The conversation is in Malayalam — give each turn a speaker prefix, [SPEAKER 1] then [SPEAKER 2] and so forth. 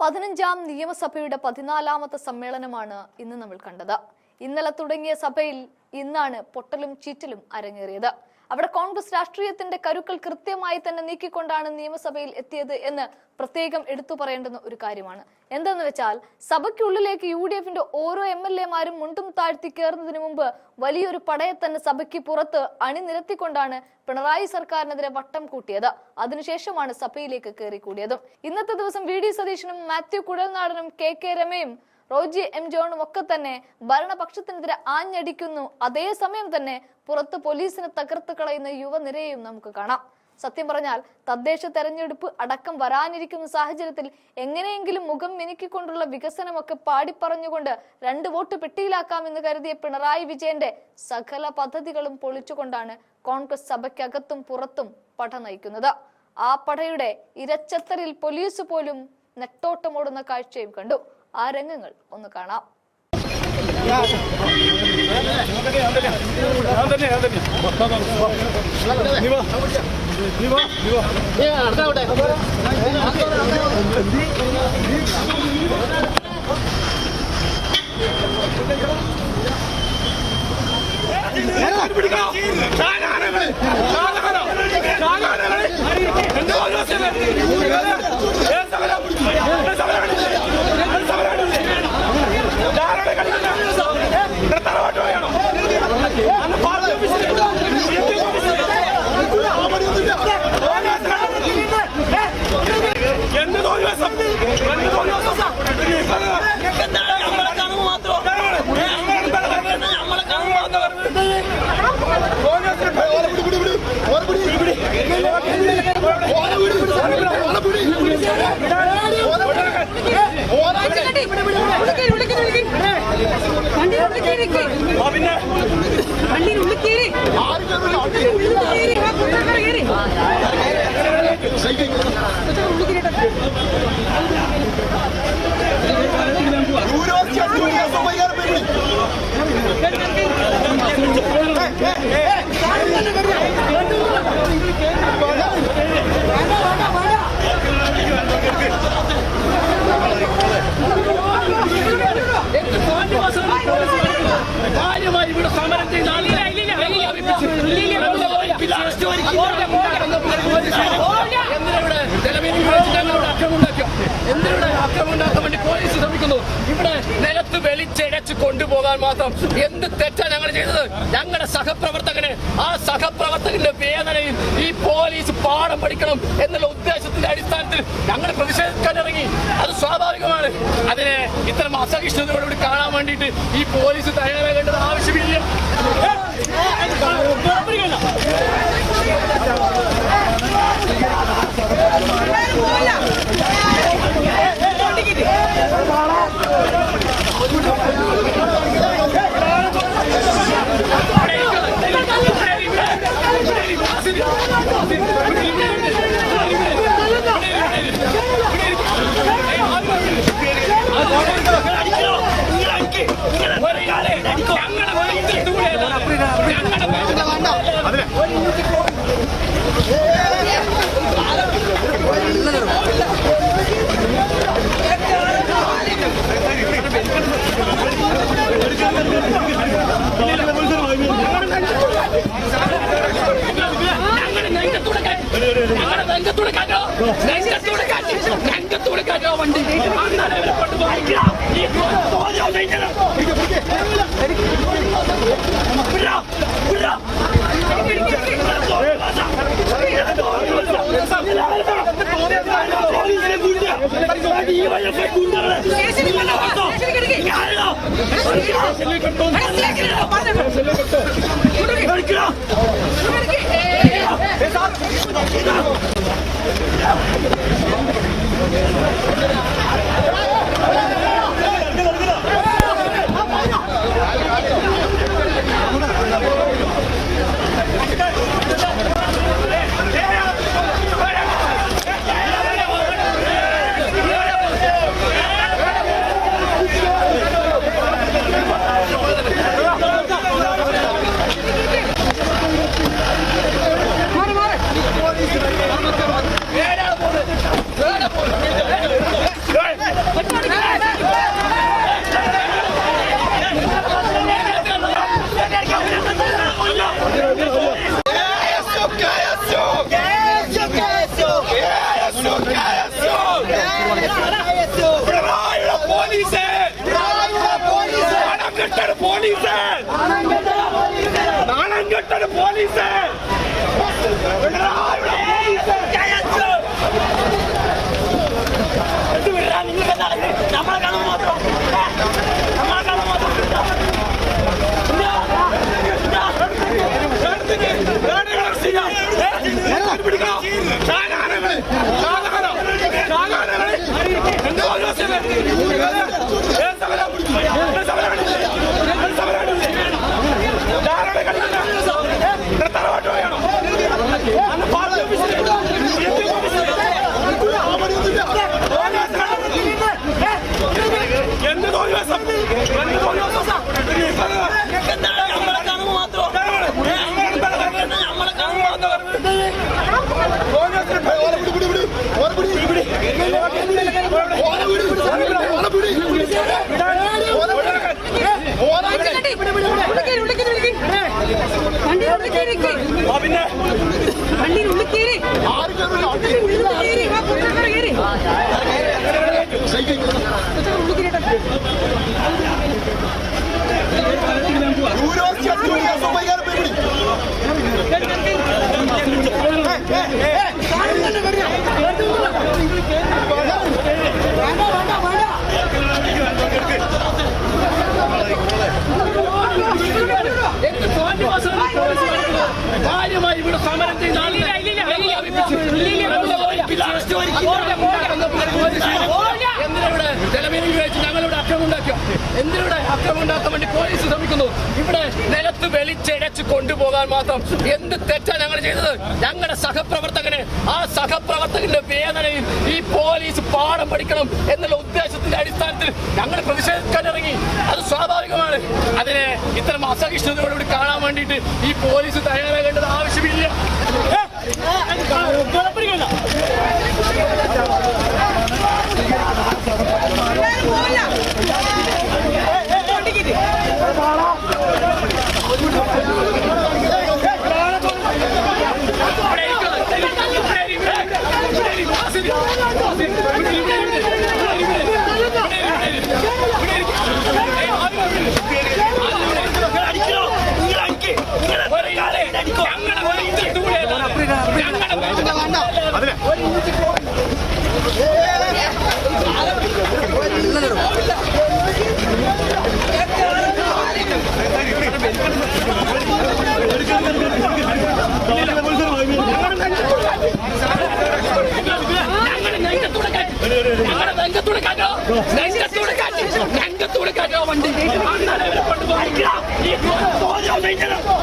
[SPEAKER 1] പതിനഞ്ചാം നിയമസഭയുടെ പതിനാലാമത്തെ സമ്മേളനമാണ് ഇന്ന് നമ്മൾ കണ്ടത്. ഇന്നലെ തുടങ്ങിയ സഭയിൽ ഇന്നാണ് പൊട്ടലും ചീറ്റലും അരങ്ങേറിയത്. അവിടെ കോൺഗ്രസ് രാഷ്ട്രീയത്തിന്റെ കരുക്കൾ കൃത്യമായി തന്നെ നീക്കിക്കൊണ്ടാണ് നിയമസഭയിൽ എത്തിയത് എന്ന് പ്രത്യേകം എടുത്തു പറയേണ്ടുന്ന ഒരു കാര്യമാണ്. എന്തെന്ന് വെച്ചാൽ സഭയ്ക്കുള്ളിലേക്ക് യു ഡി എഫിന്റെ ഓരോ എം എൽ എമാരും മുണ്ടും താഴ്ത്തി കയറുന്നതിന് മുമ്പ് വലിയൊരു പടയെ തന്നെ സഭയ്ക്ക് പുറത്ത് അണിനിരത്തിക്കൊണ്ടാണ് പിണറായി സർക്കാരിനെതിരെ വട്ടം കൂട്ടിയത്. അതിനുശേഷമാണ് സഭയിലേക്ക് കയറി കൂടിയതും ഇന്നത്തെ ദിവസം വി ഡി സതീശനും മാത്യു കുഴൽനാടനും കെ കെ രമയും റോജി എം ജോണും ഒക്കെ തന്നെ ഭരണപക്ഷത്തിനെതിരെ ആഞ്ഞടിക്കുന്നു. അതേസമയം തന്നെ പുറത്ത് പോലീസിനെ തകർത്ത് കളയുന്ന യുവനിരയെയും നമുക്ക് കാണാം. സത്യം പറഞ്ഞാൽ തദ്ദേശ തെരഞ്ഞെടുപ്പ് അടക്കം വരാനിരിക്കുന്ന സാഹചര്യത്തിൽ എങ്ങനെയെങ്കിലും മുഖം മിനുക്കിക്കൊണ്ടുള്ള വികസനമൊക്കെ പാടിപ്പറഞ്ഞുകൊണ്ട് രണ്ട് വോട്ട് പെട്ടിയിലാക്കാമെന്ന് കരുതിയ പിണറായി വിജയന്റെ സകല പദ്ധതികളും പൊളിച്ചുകൊണ്ടാണ് കോൺഗ്രസ് സഭയ്ക്കകത്തും പുറത്തും പട നയിക്കുന്നത്. ആ പടയുടെ ഇരച്ചത്തറിൽ പോലീസ് പോലും നെട്ടോട്ടമോടുന്ന കാഴ്ചയും കണ്ടു. ആ രംഗങ്ങൾ ഒന്ന് കാണാം
[SPEAKER 2] എന്ത് തോന്നിവാസം എന്ത് തോന്നിവാസം നമ്മളെ കാണുമ്പോ മാത്രം നമ്മളെ കാണുമ്പോ മാത്രം ആ പിന്നെ കാര്യമായി ഇവിടെ സമരം ചെയ്ത ആളുകളെ ലാസ്റ്റ് വേണ്ടി പോലീസ് ശ്രമിക്കുന്നു ഇവിടെ കൊണ്ടുപോകാൻ മാത്രം എന്ത് തെറ്റാണ് ഞങ്ങൾ ചെയ്തത് ഞങ്ങളുടെ സഹപ്രവർത്തകന് ആ സഹപ്രവർത്തകന്റെ വേദനയിൽ ഈ പോലീസ് പാഠം പഠിക്കണം എന്നുള്ള ഉദ്ദേശത്തിന്റെ അടിസ്ഥാനത്തിൽ ഞങ്ങൾ പ്രതിഷേധിക്കാൻ ഇറങ്ങി അത് സ്വാഭാവികമാണ് അതിനെ ഇത്തരം അസഹിഷ്ണുതയോടുകൂടി കാണാൻ വേണ്ടിയിട്ട് ഈ പോലീസ് തയ്യാറാകേണ്ടത് ആവശ്യമില്ല చేస్తామండి కట్టుకోండి Thank you. പോലീസ്. നാണം കെട്ടൊരു പോലീസ്? നമ്മളെ കാണുമ്പോൾ മാത്രം? നമ്മളെ കാണുമ്പോൾ മാത്രം ഇതാ. പിന്നെ
[SPEAKER 3] വണ്ടി ഉള്ളിൽ കയറി ഉള്ളിൽ കയറി വാ പുറത്തോട്ട് കയറി ഉള്ളിൽ കയറിട്ടെ
[SPEAKER 2] എന്ത് തോന്നിവാസം കാര്യമായി ഇവിടെ സമരം ചെയ്ത ആളുകളെ എന്തിനിവിടെ ജലമീനിൽ വെച്ച് ഞങ്ങളിവിടെ അക്രമം ഉണ്ടാക്കിയോ എന്തിനിവിടെ അക്രമം ഉണ്ടാക്കാൻ വേണ്ടി പോലീസ് ശ്രമിക്കുന്നു ഇവിടെ നിലത്ത് വെളിച്ചെടച്ച് കൊണ്ടുപോകാൻ മാത്രം എന്ത് തെറ്റാണ് ഞങ്ങൾ ചെയ്തത് ഞങ്ങളുടെ സഹപ്രവർത്തകന് ആ സഹപ്രവർത്തകന്റെ വേദനയിൽ ഈ പോലീസ് പാഠം പഠിക്കണം എന്നുള്ള ഉദ്ദേശത്തിന്റെ അടിസ്ഥാനത്തിൽ ഞങ്ങൾ പ്രതിഷേധിക്കാൻ ഇറങ്ങി അത് സ്വാഭാവികമാണ് അതിനെ ഇത്തരം അസഹിഷ്ണുതയോടുകൂടി കാണാൻ വേണ്ടിയിട്ട് ഈ പോലീസ് തയ്യാറാകേണ്ടത് ആവശ്യമില്ല ഞങ്ങളുടെ ഒരു ഇഞ്ചിട്ട് കൂടെയല്ല. ഞങ്ങളുടെ Get up!